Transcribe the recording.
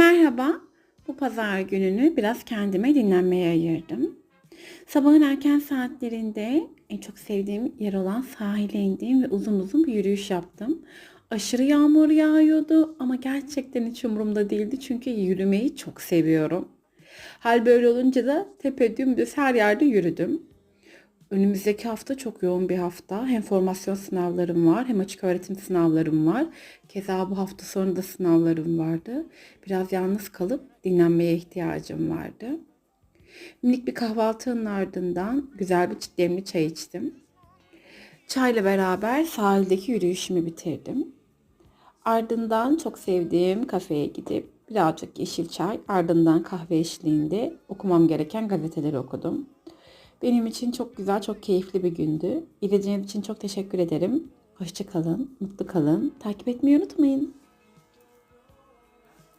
Merhaba. Bu pazar gününü biraz kendime dinlenmeye ayırdım. Sabahın erken saatlerinde en çok sevdiğim yer olan sahile indim ve uzun uzun bir yürüyüş yaptım. Aşırı yağmur yağıyordu ama gerçekten hiç umurumda değildi çünkü yürümeyi çok seviyorum. Hal böyle olunca da tepe dümdüz her yerde yürüdüm. Önümüzdeki hafta çok yoğun bir hafta. Hem formasyon sınavlarım var hem açık öğretim sınavlarım var. Keza bu hafta sonu da sınavlarım vardı. Biraz yalnız kalıp dinlenmeye ihtiyacım vardı. Minik bir kahvaltının ardından güzel bir demli çay içtim. Çayla beraber sahildeki yürüyüşümü bitirdim. Ardından çok sevdiğim kafeye gidip birazcık yeşil çay, ardından kahve eşliğinde okumam gereken gazeteleri okudum. Benim için çok güzel, çok keyifli bir gündü. İzlediğiniz için çok teşekkür ederim. Hoşçakalın, mutlu kalın. Takip etmeyi unutmayın.